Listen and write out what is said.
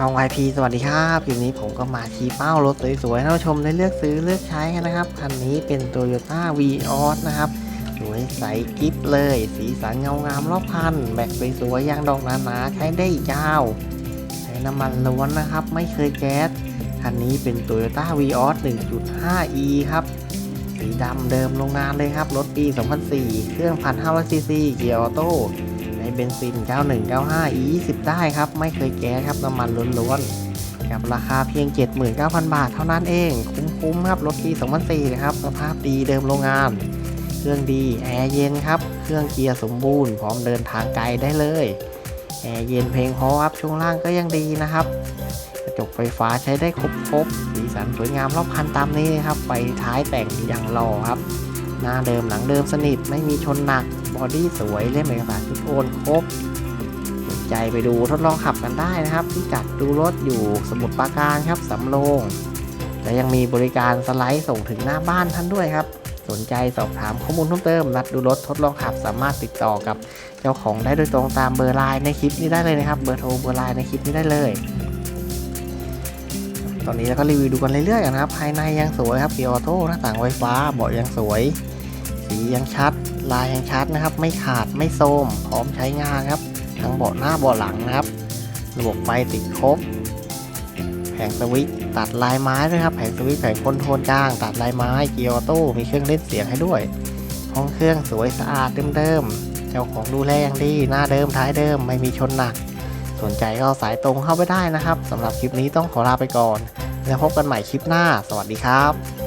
ช่อง YP สวัสดีครับคลิปนี้ผมก็มาชี้เป้ารถสวยๆให้ท่านชมได้เลือกซื้อเลือกใช้กันนะครับ คันนี้เป็น Toyota v ีออสนะครับ สวยใสกิ๊บเลย สีสันเงางามรอบคันแม็กสวยๆยางดอกหนาๆใช้ได้ยาว ใช้น้ำมันล้วนนะครับ ไม่เคยแก๊ส คันนี้เป็น Toyota v ีออส 1.5e ครับ สีดำเดิมโรงงานเลยครับ รถปี 2004 เครื่อง 1,500ซีซีเกียร์ออโต้ เบนซิน 9195 E20 ได้ครับ ไม่เคยแก้ครับน้ำมันล้วนๆกับราคาเพียง 79,000 บาทเท่านั้นเอง คุ้มๆครับ รถปี 2004 นะครับ สภาพดีเดิมโรงงาน เครื่องดี แอร์เย็นครับ เครื่องเกียร์สมบูรณ์ พร้อมเดินทางไกลได้เลย แอร์เย็นเพลงพราะครับ ช่วงล่างก็ยังดีนะครับ กระจกไฟฟ้าใช้ได้ครบครบสีสันสวยงามรอบคันตามนี้นะครับ ไฟท้ายแต่งอย่างหล่อครับ หน้าเดิมหลังเดิมสนิทไม่มีชนหนัก บอดี้สวยเล่มเอกสารชุดโอนครบสนใจไปดูทดลองขับกันได้นะครับที่จัดดูรถอยู่สมุทรปราการครับสำโรงและยังมีบริการสไลด์ส่งถึงหน้าบ้านท่านด้วยครับ สนใจสอบถามข้อมูลเพิ่มเติมนัดดูรถทดลองขับสามารถติดต่อกับเจ้าของได้โดยตรงตามเบอร์ไลน์ในคลิปนี้ได้เลยนะครับ เบอร์โทรเบอร์ไลน์ในคลิปนี้ได้เลย ตอนนี้เราก็รีวิวดูกันเรื่อยๆนะครับ ภายในยังสวยครับเกียร์ออโต้หน้าต่างไฟฟ้าเบาะยังสวย สียังชัด ลายยังชัดนะครับ ไม่ขาดไม่โทมพร้อมใช้งานครับ ทั้งเบาะหน้าเบาะหลังนะครับ ระบบไฟติดครบ แผงสวิตตัดลายไม้ด้วยครับ แผงสวิตแผงคอนโทรลกลาง ตัดลายไม้เกียร์ออโต้มีเครื่องเล่นเสียงให้ด้วย ห้องเครื่องสวยสะอาดเดิมๆ เจ้าของดูแลอย่างดี หน้าเดิมท้ายเดิมไม่มีชนหนัก สนใจก็สายตรงเข้าไปได้นะครับสำหรับคลิปนี้ต้องขอลาไปก่อน แล้วพบกันใหม่คลิปหน้า สวัสดีครับ